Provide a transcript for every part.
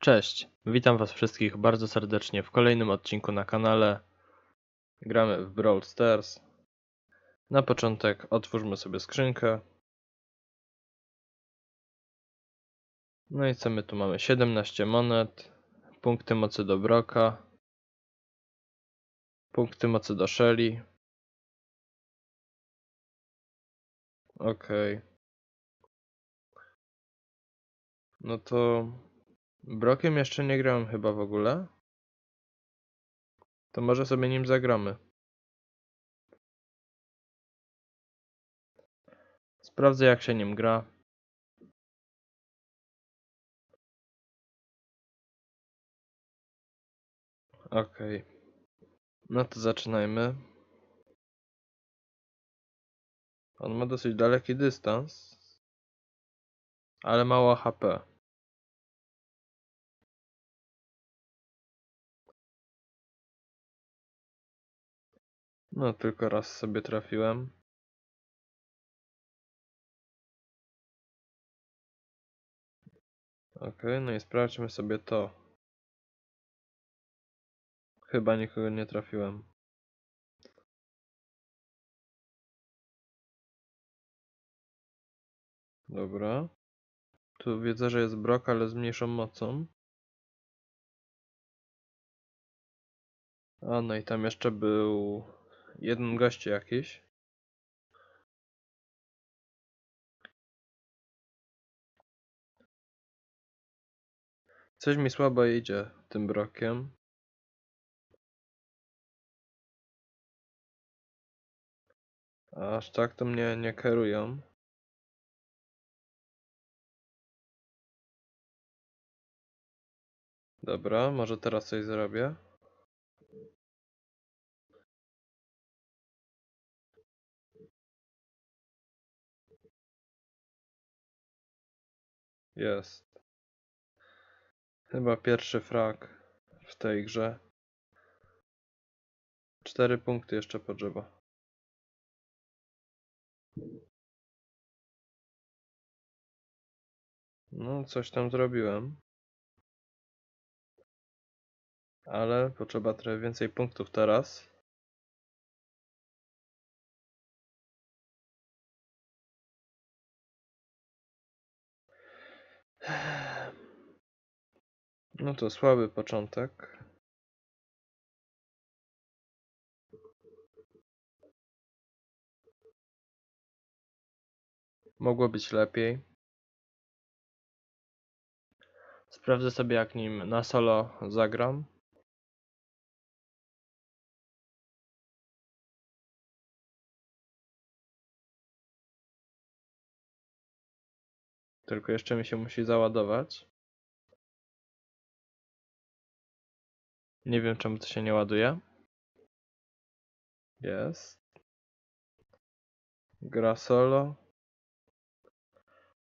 Cześć, witam was wszystkich bardzo serdecznie w kolejnym odcinku na kanale. Gramy w Brawl Stars. Na początek otwórzmy sobie skrzynkę. No i co my tu mamy? 17 monet, punkty mocy do Broka, punkty mocy do Shelly. Okej. No to Brokiem jeszcze nie grałem chyba w ogóle. To może sobie nim zagramy. Sprawdzę jak się nim gra. Okej. No to zaczynajmy. On ma dosyć daleki dystans. Ale mało HP. No, tylko raz sobie trafiłem. Ok, no i sprawdźmy sobie to. Chyba nikogo nie trafiłem. Dobra. Tu widzę, że jest brok, ale z mniejszą mocą. A no i tam jeszcze był jeden gość jakiś. Coś mi słabo idzie tym brokiem. Aż tak to mnie nie kierują. Dobra, może teraz coś zrobię. Jest. Chyba pierwszy frag w tej grze. Cztery punkty jeszcze potrzeba. No, coś tam zrobiłem. Ale potrzeba trochę więcej punktów teraz. No to słaby początek. Mogło być lepiej. Sprawdzę sobie jak nim na solo zagram. Tylko jeszcze mi się musi załadować. Nie wiem czemu to się nie ładuje. Jest. Gra solo.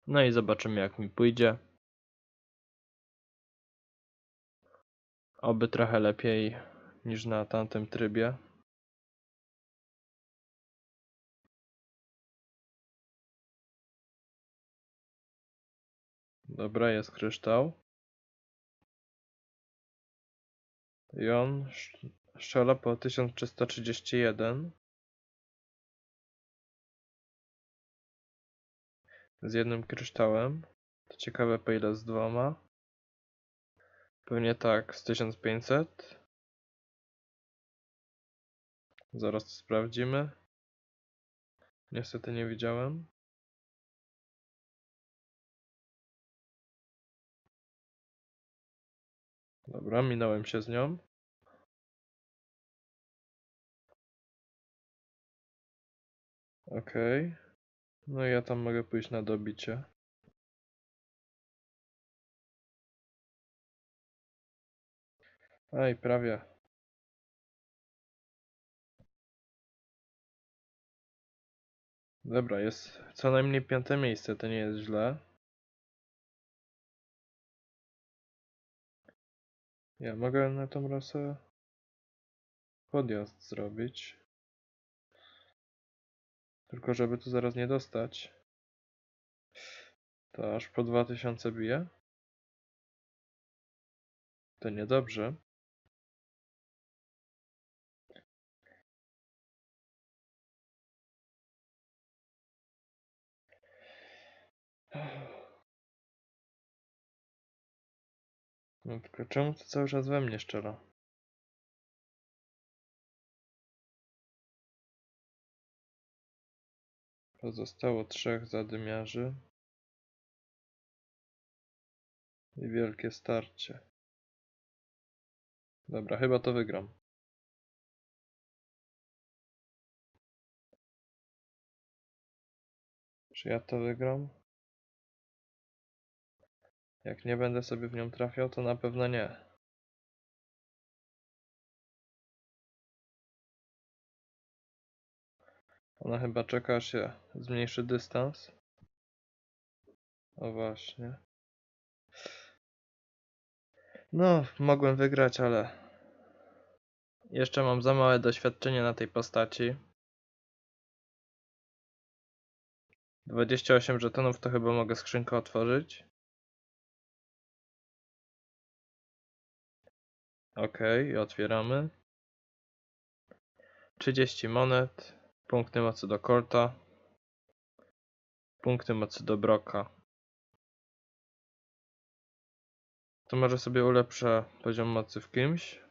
No i zobaczymy jak mi pójdzie. Oby trochę lepiej niż na tamtym trybie. Dobra, jest kryształ. I on strzela po 1331. Z jednym kryształem. To ciekawe po ile z dwoma. Pewnie tak, z 1500. Zaraz to sprawdzimy. Niestety nie widziałem. Dobra, minąłem się z nią. Okej. No i ja tam mogę pójść na dobicie. Aj, prawie. Dobra, jest co najmniej piąte miejsce, to nie jest źle. Ja mogę na tą rasę podjazd zrobić. Tylko żeby tu zaraz nie dostać. To aż po 2000 bije. To niedobrze. No tylko czemu to cały czas we mnie szczera? Pozostało trzech zadymiarzy. I wielkie starcie. Dobra, chyba to wygram. Czy ja to wygram? Jak nie będę sobie w nią trafiał, to na pewno nie. Ona chyba czeka, aż się zmniejszy dystans. O właśnie. No, mogłem wygrać, ale jeszcze mam za małe doświadczenie na tej postaci. 28 żetonów to chyba mogę skrzynkę otworzyć. Ok, otwieramy. 30 monet, punkty mocy do Colta, punkty mocy do Broka. To może sobie ulepszę poziom mocy w kimś.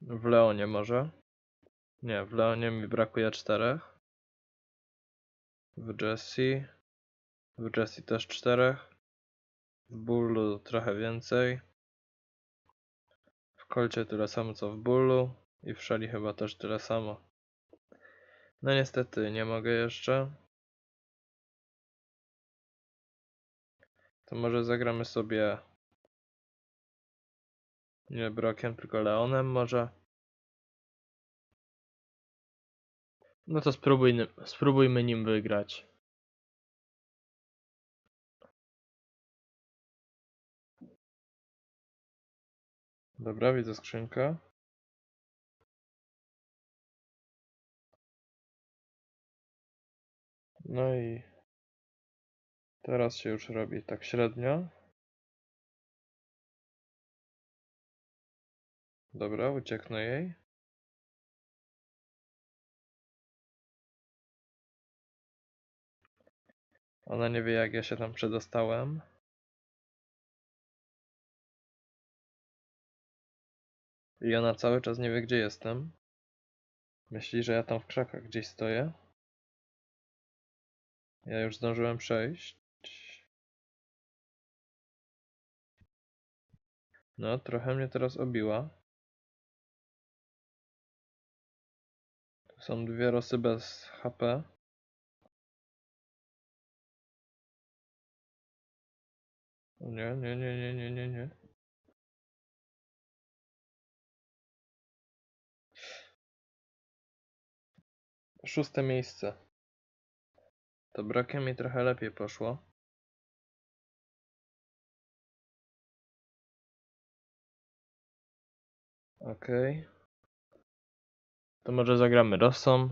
W Leonie może. Nie, w Leonie mi brakuje czterech. W Jessie. W Jessie też czterech. W Bullu trochę więcej. W Kolcie tyle samo co w Bullu. I w Szali chyba też tyle samo. No niestety nie mogę jeszcze. To może zagramy sobie nie Brokiem, tylko Leonem może. No to spróbujmy, spróbujmy nim wygrać. Dobra, widzę skrzynkę. No i teraz się już robi tak średnio. Dobra, ucieknę jej. Ona nie wie jak ja się tam przedostałem. I ona cały czas nie wie gdzie jestem. Myśli, że ja tam w krzakach gdzieś stoję. Ja już zdążyłem przejść. No, trochę mnie teraz obiła. Tu są dwie rosy bez HP. Nie, nie, nie, nie, nie, nie, nie. Szóste miejsce. To brakiem mi trochę lepiej poszło. Okej. To może zagramy Rossą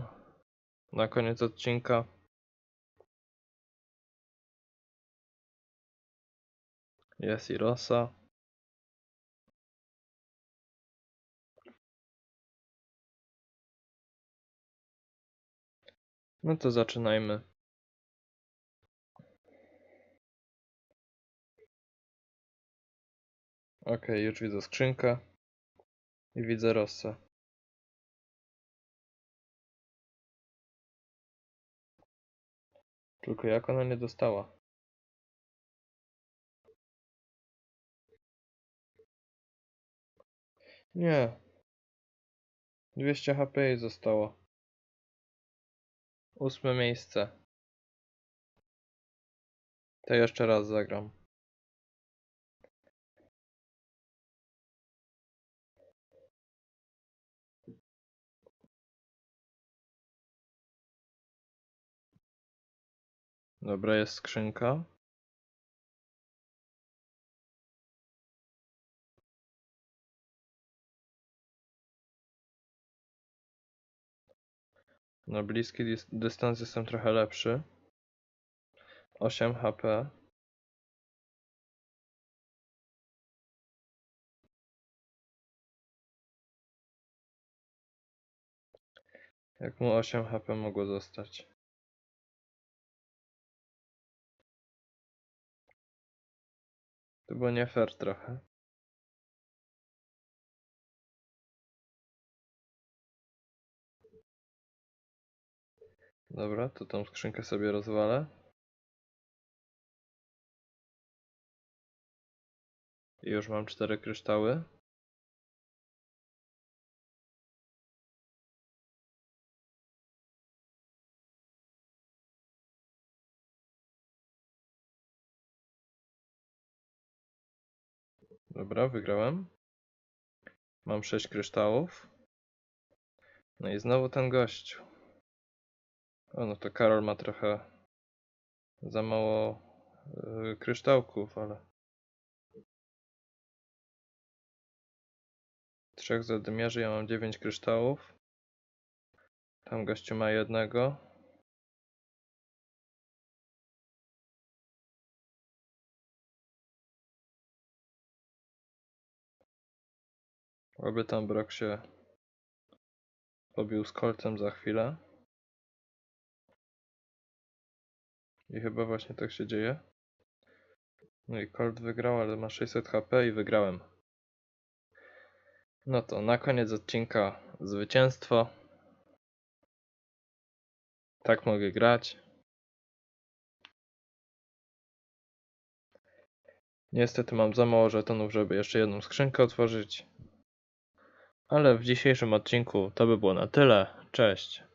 na koniec odcinka. Jest i Rosa. No to zaczynajmy. Ok, już widzę skrzynkę i widzę Rossę. Tylko jak ona nie dostała? Nie. 200 HP jej zostało. Ósme miejsce. To jeszcze raz zagram. Dobra, jest skrzynka. Na bliski dystans jestem trochę lepszy. 8 HP. Jak mu 8 HP mogło zostać? To było nie fair trochę. Dobra, to tą skrzynkę sobie rozwalę. I już mam cztery kryształy. Dobra, wygrałem. Mam 6 kryształów. No i znowu ten gościu. O, no to Karol ma trochę za mało yy, kryształków, ale... Trzech zadymiarzy, ja mam 9 kryształów. Tam gościu ma jednego. Oby tam Brok się pobił z kolcem za chwilę. I chyba właśnie tak się dzieje. No i Colt wygrał, ale ma 600 HP i wygrałem. No to na koniec odcinka zwycięstwo. Tak mogę grać. Niestety mam za mało żetonów, żeby jeszcze jedną skrzynkę otworzyć. Ale w dzisiejszym odcinku to by było na tyle. Cześć.